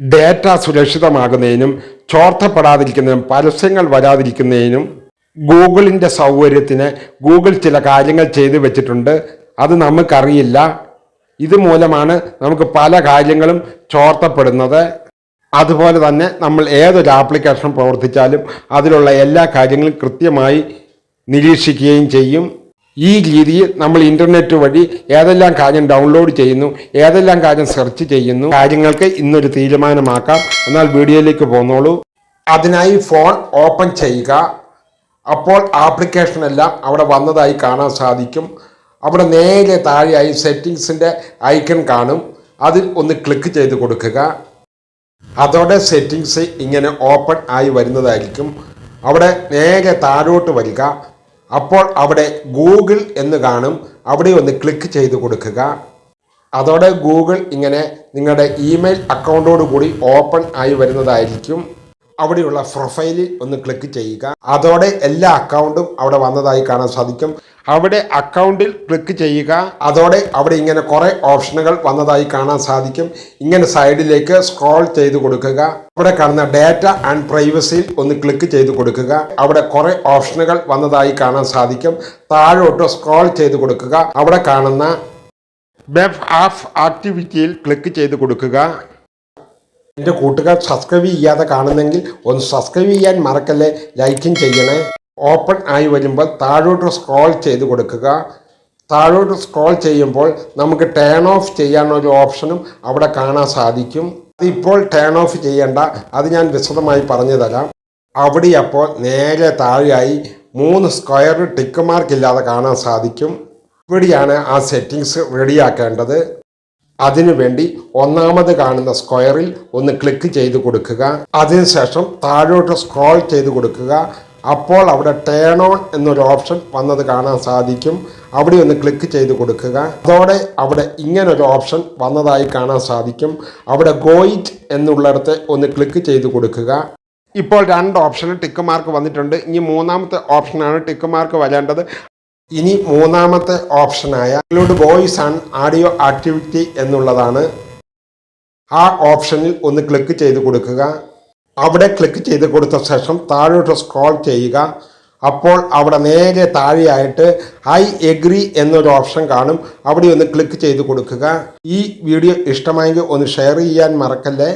Data സുരക്ഷിതമാകുന്നതിനും ചോർത്തപ്പെടാതിരിക്കുന്നതിനും പരസ്യങ്ങൾ വരാതിരിക്കുന്നതിനും ഗൂഗിളിന്റെ സൗകര്യത്തിന് ഗൂഗിൾ ചില കാര്യങ്ങൾ ചെയ്തു വെച്ചിട്ടുണ്ട്. അത് നമുക്കറിയില്ല. ഇതുമൂലമാണ് നമുക്ക് പല കാര്യങ്ങളും ചോർത്തപ്പെടുന്നത്. അതുപോലെ തന്നെ നമ്മൾ ഏതൊരു ആപ്ലിക്കേഷൻ പ്രവർത്തിച്ചാലും അതിലുള്ള എല്ലാ കാര്യങ്ങളും കൃത്യമായി നിരീക്ഷിക്കുകയും ചെയ്യും. ഈ രീതിയിൽ നമ്മൾ ഇന്റർനെറ്റ് വഴി ഏതെല്ലാം കാര്യം ഡൗൺലോഡ് ചെയ്യുന്നു ഏതെല്ലാം കാര്യം സെർച്ച് ചെയ്യുന്നു കാര്യങ്ങൾക്ക് ഇന്നൊരു തീരുമാനമാക്കാം. എന്നാൽ വീഡിയോയിലേക്ക് പോന്നോളൂ അതിനായി ഫോൺ ഓപ്പൺ ചെയ്യുക. അപ്പോൾ ആപ്ലിക്കേഷൻ എല്ലാം അവിടെ വന്നതായി കാണാൻ സാധിക്കും. അവിടെ നേരെ താഴെയായി സെറ്റിങ്സിന്റെ ഐക്കൺ കാണും. അതിൽ ഒന്ന് ക്ലിക്ക് ചെയ്ത് കൊടുക്കുക. അതോടെ സെറ്റിങ്സ് ഇങ്ങനെ ഓപ്പൺ ആയി വരുന്നതായിരിക്കും. അവിടെ നേരെ താഴോട്ട് വരിക. അപ്പോൾ അവിടെ ഗൂഗിൾ എന്ന് കാണും. അവിടെ ഒന്ന് ക്ലിക്ക് ചെയ്ത് കൊടുക്കുക. അതോടെ ഗൂഗിൾ ഇങ്ങനെ നിങ്ങളുടെ ഇമെയിൽ അക്കൗണ്ടോട് കൂടി ഓപ്പൺ ആയി വരുന്നതായിരിക്കും. അവിടെയുള്ള പ്രൊഫൈലിൽ ഒന്ന് ക്ലിക്ക് ചെയ്യുക. അതോടെ എല്ലാ അക്കൗണ്ടും അവിടെ വന്നതായി കാണാൻ സാധിക്കും. അവിടെ അക്കൗണ്ടിൽ ക്ലിക്ക് ചെയ്യുക. അതോടെ അവിടെ ഇങ്ങനെ കുറേ ഓപ്ഷനുകൾ വന്നതായി കാണാൻ സാധിക്കും. ഇങ്ങനെ സൈഡിലേക്ക് സ്ക്രോൾ ചെയ്ത് കൊടുക്കുക. അവിടെ കാണുന്ന ഡാറ്റ ആൻഡ് പ്രൈവസിയിൽ ഒന്ന് ക്ലിക്ക് ചെയ്ത് കൊടുക്കുക. അവിടെ കുറേ ഓപ്ഷനുകൾ വന്നതായി കാണാൻ സാധിക്കും. താഴോട്ട് സ്ക്രോൾ ചെയ്ത് കൊടുക്കുക. അവിടെ കാണുന്ന വെബ് ആഫ് ആക്ടിവിറ്റിയിൽ ക്ലിക്ക് ചെയ്ത് കൊടുക്കുക. എന്റെ കൂട്ടുകാർ സബ്സ്ക്രൈബ് ചെയ്യാതെ കാണുന്നെങ്കിൽ ഒന്ന് സബ്സ്ക്രൈബ് ചെയ്യാൻ മറക്കല്ലേ ലൈക്കും ചെയ്യണേ. ഓപ്പൺ ആയി വരുമ്പോൾ താഴോട്ട് സ്ക്രോൾ ചെയ്ത് കൊടുക്കുക. താഴോട്ട് സ്ക്രോൾ ചെയ്യുമ്പോൾ നമുക്ക് ടേൺ ഓഫ് ചെയ്യാനൊരു ഓപ്ഷനും അവിടെ കാണാൻ സാധിക്കും. അതിപ്പോൾ ടേൺ ഓഫ് ചെയ്യേണ്ട. അത് ഞാൻ വിശദമായി പറഞ്ഞു തരാം അവിടെ അപ്പോൾ നേരെ താഴെയായി മൂന്ന് സ്ക്വയർ ടിക്ക് മാർക്ക് ഇല്ലാതെ കാണാൻ സാധിക്കും. ഇവിടെയാണ് ആ സെറ്റിങ്സ് റെഡിയാക്കേണ്ടത് അതിനുവേണ്ടി ഒന്നാമത് കാണുന്ന സ്ക്വയറിൽ ഒന്ന് ക്ലിക്ക് ചെയ്ത് കൊടുക്കുക. അതിനുശേഷം താഴോട്ട് സ്ക്രോൾ ചെയ്ത് കൊടുക്കുക. അപ്പോൾ അവിടെ ടേൺ ഓൺ എന്നൊരു ഓപ്ഷൻ വന്നത് കാണാൻ സാധിക്കും. അവിടെ ഒന്ന് ക്ലിക്ക് ചെയ്ത് കൊടുക്കുക. അതോടെ അവിടെ ഇങ്ങനൊരു ഓപ്ഷൻ വന്നതായി കാണാൻ സാധിക്കും. അവിടെ ഗോയിറ്റ് എന്നുള്ളിടത്ത് ഒന്ന് ക്ലിക്ക് ചെയ്ത് കൊടുക്കുക. ഇപ്പോൾ രണ്ട് ഓപ്ഷന് ടിക്ക് മാർക്ക് വന്നിട്ടുണ്ട്. ഇനി മൂന്നാമത്തെ ഓപ്ഷനാണ് ടിക്ക് മാർക്ക് വരേണ്ടത്. ഇനി മൂന്നാമത്തെ ഓപ്ഷനായ include voice and audio activity എന്നുള്ളതാണ്. ആ ഓപ്ഷനിൽ ഒന്ന് ക്ലിക്ക് ചെയ്ത് കൊടുക്കുക. അവിടെ ക്ലിക്ക് ചെയ്ത് കൊടുത്ത ശേഷം താഴോട്ട് സ്ക്രോൾ ചെയ്യുക. അപ്പോൾ അവിടെ നേരെ താഴെയായിട്ട് ഐ എഗ്രി എന്നൊരു ഓപ്ഷൻ കാണും. അവിടെ ഒന്ന് ക്ലിക്ക് ചെയ്ത് കൊടുക്കുക. ഈ വീഡിയോ ഇഷ്ടമായെങ്കിൽ ഒന്ന് ഷെയർ ചെയ്യാൻ മറക്കല്ലേ?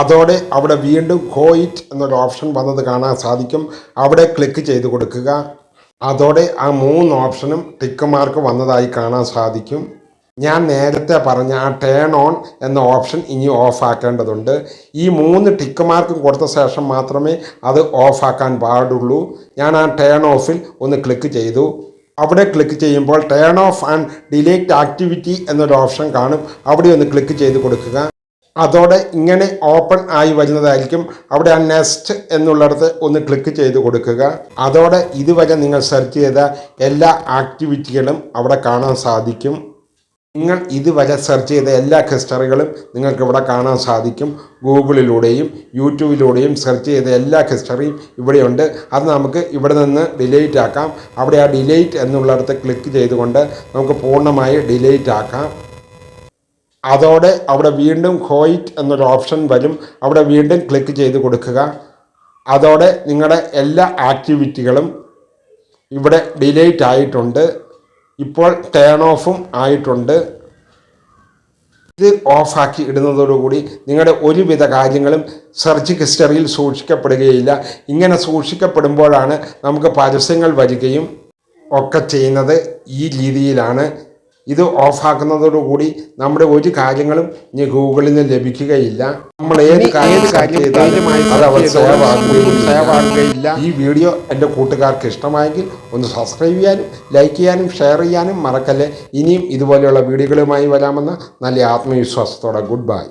അതോടെ അവിടെ വീണ്ടും ഹോയിറ്റ് എന്നൊരു ഓപ്ഷൻ വന്നത് കാണാൻ സാധിക്കും. അവിടെ ക്ലിക്ക് ചെയ്ത് കൊടുക്കുക. അതോടെ ആ മൂന്ന് ഓപ്ഷനും ടിക്ക് മാർക്ക് വന്നതായി കാണാൻ സാധിക്കും. ഞാൻ നേരത്തെ പറഞ്ഞ ആ ടേൺ ഓൺ എന്ന ഓപ്ഷൻ ഇനി ഓഫ് ആക്കേണ്ടതുണ്ട്. ഈ മൂന്ന് ടിക്ക് മാർക്കും കൊടുത്ത ശേഷം മാത്രമേ അത് ഓഫ് ആക്കാൻ പാടുള്ളൂ. ഞാൻ ആ ടേൺ ഓഫിൽ ഒന്ന് ക്ലിക്ക് ചെയ്തു. അവിടെ ക്ലിക്ക് ചെയ്യുമ്പോൾ turn off and delete activity എന്നൊരു ഓപ്ഷൻ കാണും. അവിടെ ഒന്ന് ക്ലിക്ക് ചെയ്ത് കൊടുക്കുക. അതോടെ ഇങ്ങനെ ഓപ്പൺ ആയി വരുന്നതായിരിക്കും അവിടെ ആ നെക്സ്റ്റ് എന്നുള്ളിടത്ത് ഒന്ന് ക്ലിക്ക് ചെയ്ത് കൊടുക്കുക. അതോടെ ഇതുവരെ നിങ്ങൾ സെർച്ച് ചെയ്ത എല്ലാ ആക്ടിവിറ്റികളും അവിടെ കാണാൻ സാധിക്കും. നിങ്ങൾ ഇതുവരെ സെർച്ച് ചെയ്ത എല്ലാ ഹിസ്റ്ററികളും നിങ്ങൾക്ക് ഇവിടെ കാണാൻ സാധിക്കും. ഗൂഗിളിലൂടെയും യൂട്യൂബിലൂടെയും സെർച്ച് ചെയ്ത എല്ലാ ഹിസ്റ്ററിയും ഇവിടെയുണ്ട്. അത് നമുക്ക് ഇവിടെ നിന്ന് ഡിലീറ്റ് ആക്കാം. അവിടെ ആ ഡിലീറ്റ് എന്നുള്ളിടത്ത് ക്ലിക്ക് ചെയ്തുകൊണ്ട് നമുക്ക് പൂർണമായി ഡിലീറ്റ് ആക്കാം. അതോടെ അവിടെ വീണ്ടും ഹോയിറ്റ് എന്നൊരു ഓപ്ഷൻ വരും. അവിടെ വീണ്ടും ക്ലിക്ക് ചെയ്ത് കൊടുക്കുക. അതോടെ നിങ്ങളുടെ എല്ലാ ആക്ടിവിറ്റികളും ഇവിടെ ഡിലേറ്റ് ആയിട്ടുണ്ട്. ഇപ്പോൾ ടേൺ ഓഫും ആയിട്ടുണ്ട്. ഇത് ഓഫാക്കി ഇടുന്നതോടുകൂടി നിങ്ങളുടെ ഒരുവിധ കാര്യങ്ങളും സെർച്ച് ഹിസ്റ്ററിയിൽ സൂക്ഷിക്കപ്പെടുകയില്ല. ഇങ്ങനെ സൂക്ഷിക്കപ്പെടുമ്പോഴാണ് നമുക്ക് പരസ്യങ്ങൾ വരികയും ഒക്കെ ചെയ്യുന്നത് ഈ രീതിയിലാണ്. ഇത് ഓഫാക്കുന്നതോടുകൂടി നമ്മുടെ ഒരു കാര്യങ്ങളും ഇനി ഗൂഗിളിൽ നിന്ന് ലഭിക്കുകയില്ല. നമ്മൾ ഏത് കാര്യം കാര്യം ചെയ്താലും അത് അവർ ഈ വീഡിയോ എന്റെ കൂട്ടുകാർക്ക് ഇഷ്ടമായെങ്കിൽ ഒന്ന് സബ്സ്ക്രൈബ് ചെയ്യാനും ലൈക്ക് ചെയ്യാനും ഷെയർ ചെയ്യാനും മറക്കല്ലേ. ഇനിയും ഇതുപോലെയുള്ള വീഡിയോകളുമായി വരാമെന്ന നല്ല ആത്മവിശ്വാസത്തോടെ ഗുഡ് ബൈ